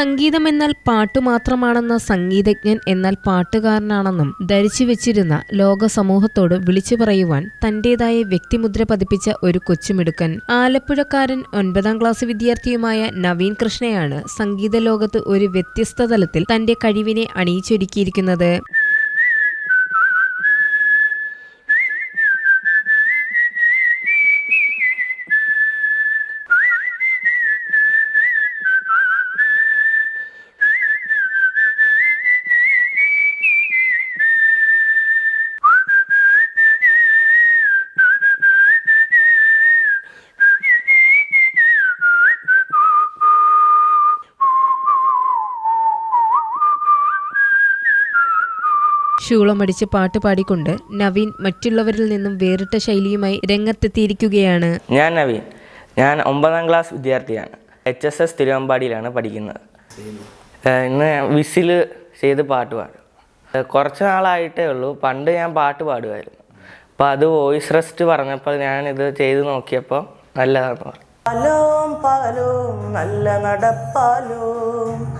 സംഗീതം എന്നാൽ പാട്ടു മാത്രമാണെന്ന സംഗീതജ്ഞൻ എന്നാൽ പാട്ടുകാരനാണെന്നും ധരിച്ചു വെച്ചിരുന്ന ലോക സമൂഹത്തോട് വിളിച്ചു പറയുവാൻ തന്റേതായ വ്യക്തിമുദ്ര പതിപ്പിച്ച ഒരു കൊച്ചുമിടുക്കൻ. ആലപ്പുഴക്കാരൻ ഒൻപതാം ക്ലാസ് വിദ്യാർത്ഥിയുമായ നവീൻ കൃഷ്ണയാണ് സംഗീത ലോകത്ത് ഒരു വ്യത്യസ്ത തലത്തിൽ തന്റെ കഴിവിനെ അണിയിച്ചൊരുക്കിയിരിക്കുന്നത്. ശൂളമടിച്ച് പാട്ട് പാടിക്കൊണ്ട് നവീൻ മറ്റുള്ളവരിൽ നിന്നും വേറിട്ട ശൈലിയുമായി രംഗത്തെത്തിയിരിക്കുകയാണ്. ഞാൻ നവീൻ. ഞാൻ ഒമ്പതാം ക്ലാസ് വിദ്യാർത്ഥിയാണ്. എച്ച് എസ് എസ് തിരുവമ്പാടിയിലാണ് പഠിക്കുന്നത്. ഇന്ന് വിസിൽ ചെയ്ത് പാട്ട് പാടും. കുറച്ച് നാളായിട്ടേ ഉള്ളൂ. പണ്ട് ഞാൻ പാട്ട് പാടുമായിരുന്നു. അപ്പോൾ അത് വോയിസ് റെസ്റ്റ് പറഞ്ഞപ്പോൾ ഇത് ചെയ്ത് നോക്കിയപ്പോൾ നല്ലതാണെന്ന് പറഞ്ഞു. പാലും പാലോം നല്ല നടപ്പാലോം.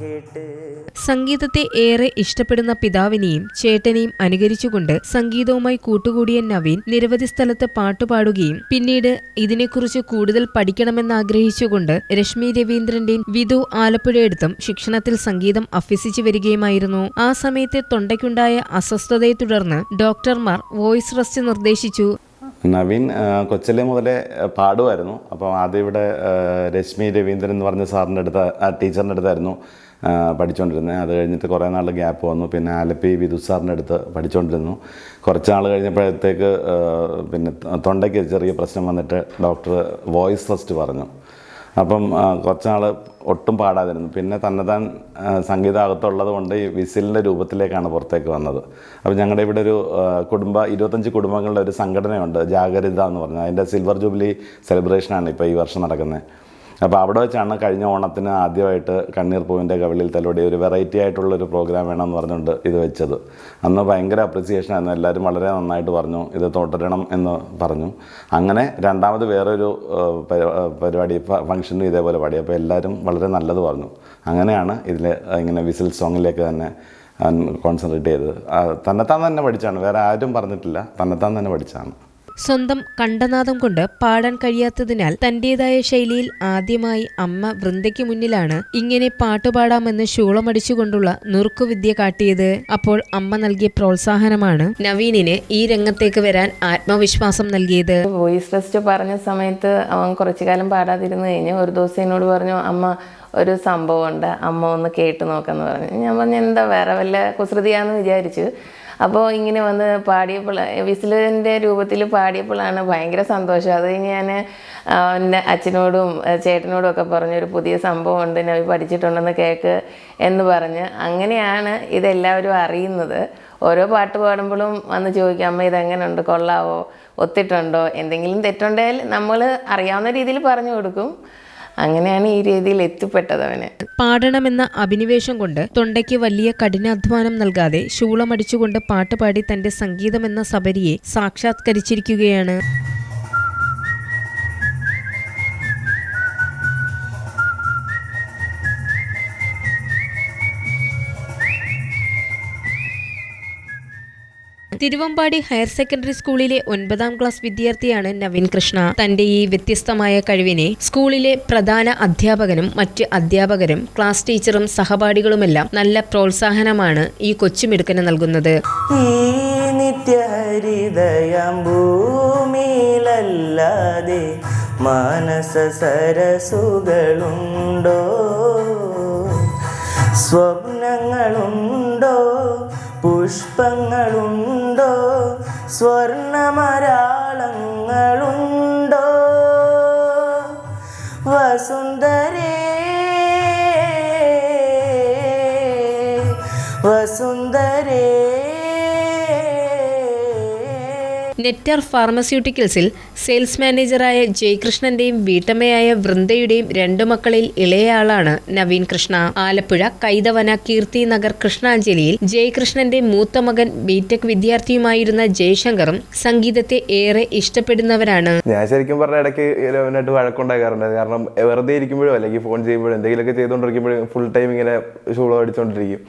കേട്ട്. സംഗീതത്തെ ഏറെ ഇഷ്ടപ്പെടുന്ന പിതാവിനെയും ചേട്ടനെയും അനുകരിച്ചുകൊണ്ട് സംഗീതവുമായി കൂട്ടുകൂടിയ നവീൻ നിരവധി സ്ഥലത്ത് പാട്ടുപാടുകയും പിന്നീട് ഇതിനെക്കുറിച്ച് കൂടുതൽ പഠിക്കണമെന്നാഗ്രഹിച്ചുകൊണ്ട് രശ്മി രവീന്ദ്രന്റെയും വിധു ആലപ്പുഴയെടുത്തും ശിക്ഷണത്തിൽ സംഗീതം അഭ്യസിച്ചു വരികയുമായിരുന്നു. ആ സമയത്തെ തൊണ്ടയ്ക്കുണ്ടായ അസ്വസ്ഥതയെ തുടർന്ന് ഡോക്ടർമാർ വോയിസ് റെസ്റ്റ് നിർദ്ദേശിച്ചു. നവീൻ കൊച്ചിലെ മുതലേ പാടുമായിരുന്നു. അപ്പോൾ ആദ്യം ഇവിടെ രശ്മി രവീന്ദ്രൻ എന്ന് പറഞ്ഞ സാറിന്റെ അടുത്ത് ആ ടീച്ചറിന്റെ അടുത്തായിരുന്നു പഠിച്ചുകൊണ്ടിരുന്നത് അത് കഴിഞ്ഞിട്ട് കുറേ നാൾ ഗ്യാപ്പ് വന്നു. പിന്നെ ആലപ്പി വിദു സാറിന്റെ അടുത്ത് പഠിച്ചുകൊണ്ടിരുന്നു കുറച്ച് നാൾ കഴിഞ്ഞപ്പോഴത്തേക്ക് പിന്നെ തൊണ്ടയ്ക്ക് ചെറിയ പ്രശ്നം വന്നിട്ട് ഡോക്ടർ വോയിസ് റെസ്റ്റ് പറഞ്ഞു. അപ്പം കുറച്ച് നാൾ ഒട്ടും പാടാതിരുന്നു. പിന്നെ തന്നെത്താൻ സംഗീതം അകത്തുള്ളത് കൊണ്ട് ഈ വിസിലിന്റെ രൂപത്തിലേക്കാണ് പുറത്തേക്ക് വന്നത്. അപ്പോൾ ഞങ്ങളുടെ ഇവിടെ ഒരു കുടുംബ ഇരുപത്തഞ്ച് കുടുംബങ്ങളുടെ ഒരു സംഘടനയുണ്ട് ജാഗരിത എന്ന് പറഞ്ഞാൽ അതിന്റെ സിൽവർ ജൂബിലി സെലിബ്രേഷനാണ് ഇപ്പോൾ ഈ വർഷം നടക്കുന്നത് അപ്പോൾ അവിടെ വെച്ചാണ് കഴിഞ്ഞ ഓണത്തിന് ആദ്യമായിട്ട് കണ്ണീർ പൂവിന്റെ കവിളിൽ തലോടി ഒരു വെറൈറ്റി ആയിട്ടുള്ളൊരു പ്രോഗ്രാം വേണമെന്ന് പറഞ്ഞുകൊണ്ട് ഇത് വെച്ചത്. അന്ന് ഭയങ്കര അപ്രിസിയേഷൻ ആയിരുന്നു. എല്ലാവരും വളരെ നന്നായിട്ട് പറഞ്ഞു ഇത് തുടരണം എന്ന് പറഞ്ഞു. അങ്ങനെ രണ്ടാമത് വേറൊരു പരിപാടി ഫംഗ്ഷനും ഇതേപോലെ പാടി. അപ്പോൾ എല്ലാവരും വളരെ നല്ലത് പറഞ്ഞു. അങ്ങനെയാണ് ഇതിൽ ഇങ്ങനെ വിസിൽ സോങ്ങിലേക്ക് തന്നെ കോൺസെൻട്രേറ്റ് ചെയ്തത്. തന്നെത്താൻ തന്നെ പഠിച്ചാണ്. വേറെ ആരും പറഞ്ഞിട്ടില്ല. തന്നെത്താൻ തന്നെ പഠിച്ചാണ്. സ്വന്തം കണ്ടനാദം കൊണ്ട് പാടാൻ കഴിയാത്തതിനാൽ തന്റേതായ ശൈലിയിൽ ആദ്യമായി അമ്മ വൃന്ദയ്ക്ക് മുന്നിലാണ് ഇങ്ങനെ പാട്ടുപാടാമെന്ന് ശൂളമടിച്ചുകൊണ്ടുള്ള നുറുക്കുവിദ്യ കാട്ടിയത്. അപ്പോൾ അമ്മ നൽകിയ പ്രോത്സാഹനമാണ് നവീനിന് ഈ രംഗത്തേക്ക് വരാൻ ആത്മവിശ്വാസം നൽകിയത്. വോയിസ് ടെസ്റ്റ് പറഞ്ഞ സമയത്ത് അവൻ കുറച്ചു കാലം പാടാതിരുന്നു കഴിഞ്ഞ് ഒരു ദിവസം എന്നോട് പറഞ്ഞു അമ്മ ഒരു സംഭവം ഉണ്ട് അമ്മ ഒന്ന് കേട്ട് നോക്കാന്ന് പറഞ്ഞു. ഞാൻ പറഞ്ഞു എന്താ വേറെ വല്ല കുസൃതിയാന്ന് വിചാരിച്ചു? അപ്പോൾ ഇങ്ങനെ വന്ന് പാടിയപ്പോൾ വിസിലിന്റെ രൂപത്തിൽ പാടിയപ്പോഴാണ് ഭയങ്കര സന്തോഷം. അത് ഞാൻ അച്ഛനോടും ചേട്ടനോടും ഒക്കെ പറഞ്ഞു ഒരു പുതിയ സംഭവമുണ്ട് നവി പഠിച്ചിട്ടുണ്ടെന്ന് കേൾക്ക് എന്ന് പറഞ്ഞ് അങ്ങനെയാണ് ഇതെല്ലാവരും അറിയുന്നത്. ഓരോ പാട്ട് പാടുമ്പോഴും വന്ന് ചോദിക്കും അമ്മ ഇതെങ്ങനെയുണ്ട് കൊള്ളാവോ? ഒത്തിട്ടുണ്ടോ? എന്തെങ്കിലും തെറ്റുണ്ടെങ്കിൽ നമ്മൾ അറിയാവുന്ന രീതിയിൽ പറഞ്ഞു കൊടുക്കും. അങ്ങനെയാണ് ഈ രീതിയിൽ എത്തിപ്പെട്ടത് അവന്. പാടണമെന്ന അഭിനിവേശം കൊണ്ട് തൊണ്ടയ്ക്ക് വലിയ കഠിനാധ്വാനം നൽകാതെ ശൂളമടിച്ചുകൊണ്ട് പാട്ടുപാടി തന്റെ സംഗീതമെന്ന സബരിയെ സാക്ഷാത്കരിച്ചിരിക്കുകയാണ്. തിരുവമ്പാടി ഹയർ സെക്കൻഡറി സ്കൂളിലെ ഒൻപതാം ക്ലാസ് വിദ്യാർത്ഥിയാണ് നവീൻ കൃഷ്ണ. തന്റെ ഈ വ്യത്യസ്തമായ കഴിവിനെ സ്കൂളിലെ പ്രധാന അധ്യാപകനും മറ്റ് അധ്യാപകരും ക്ലാസ് ടീച്ചറും സഹപാഠികളുമെല്ലാം നല്ല പ്രോത്സാഹനമാണ് ഈ കൊച്ചുമിടുക്കന് നൽകുന്നത്. മാനസ സരസുകളുണ്ടോ? സ്വപ്നങ്ങളുണ്ടോ പുഷ്പങ്ങളുണ്ടോ? സ്വർണമരാളങ്ങളുണ്ടോ? വസുന്ധരേ വസുന്ധരേ. നെറ്റാർ ഫാർമസ്യൂട്ടിക്കൽസിൽ സെയിൽസ് മാനേജറായ ജയകൃഷ്ണന്റെയും വീട്ടമ്മയായ വൃന്ദയുടെയും രണ്ടു മക്കളിൽ ഇളയയാളാണ് നവീൻ കൃഷ്ണ. ആലപ്പുഴ കൈതവന കീർത്തി നഗർ കൃഷ്ണാഞ്ജലിയിൽ ജയകൃഷ്ണന്റെ മൂത്ത മകൻ ബിടെക് വിദ്യാർത്ഥിയുമായിരുന്ന ജയശങ്കറും സംഗീതത്തെ ഏറെ ഇഷ്ടപ്പെടുന്നവരാണ്. ഞാൻ ശരിക്കും പറഞ്ഞ ഇടയ്ക്ക് ഇലവനായിട്ട് വഴക്കുണ്ടാകാറുണ്ട് കാരണം വെറുതെ ഇരിക്കുമ്പോഴോ അല്ലെങ്കിൽ ഫോൺ ചെയ്യുമ്പോഴോ എന്തെങ്കിലുമൊക്കെ ചെയ്തുകൊണ്ടിരിക്കുമ്പോഴും ഫുൾ ടൈം ഇങ്ങനെ ഷൂളോ അടിച്ചുകൊണ്ടിരിക്കും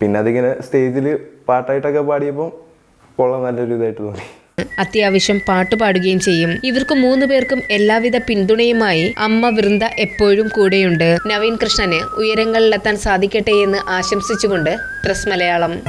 പിന്നെ അതിങ്ങനെ സ്റ്റേജിൽ പാട്ടായിട്ടൊക്കെ പാടിയപ്പോൾ കൊള്ളാം നല്ലൊരു ഇതായിട്ട് തോന്നി. അത്യാവശ്യം പാട്ട് പാടുകയും ചെയ്യും. ഇവർക്ക് മൂന്നു പേർക്കും എല്ലാവിധ പിന്തുണയുമായി അമ്മ വൃന്ദ എപ്പോഴും കൂടെയുണ്ട്. നവീൻ കൃഷ്ണന് ഉയരങ്ങളിലെത്താൻ സാധിക്കട്ടെ എന്ന് ആശംസിച്ചുകൊണ്ട് പ്രസ് മലയാളം.